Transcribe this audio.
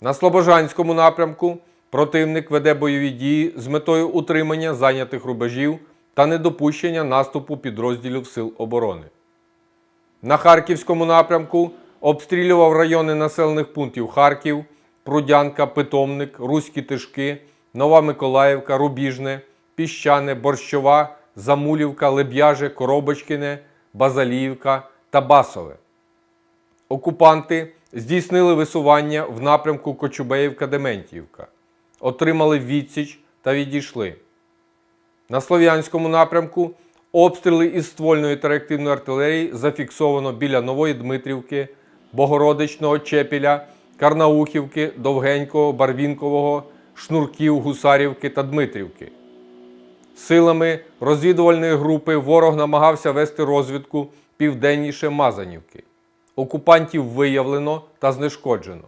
На Слобожанському напрямку противник веде бойові дії з метою утримання зайнятих рубежів та недопущення наступу підрозділів Сил оборони. На Харківському напрямку обстрілював райони населених пунктів Харків, Прудянка, Питомник, Руські Тишки, Нова Миколаївка, Рубіжне, Піщане, Борщова, Замулівка, Леб'яже, Коробочкине, Базаліївка та Басове. Окупанти здійснили висування в напрямку Кочубеївка-Дементіївка, отримали відсіч та відійшли. На Слов'янському напрямку обстріли із ствольної та реактивної артилерії зафіксовано біля Нової Дмитрівки, Богородичного, Чепіля, Карнаухівки, Довгенького, Барвінкового, Шнурків, Гусарівки та Дмитрівки. Силами розвідувальної групи ворог намагався вести розвідку південніше Мазанівки. Окупантів виявлено та знешкоджено.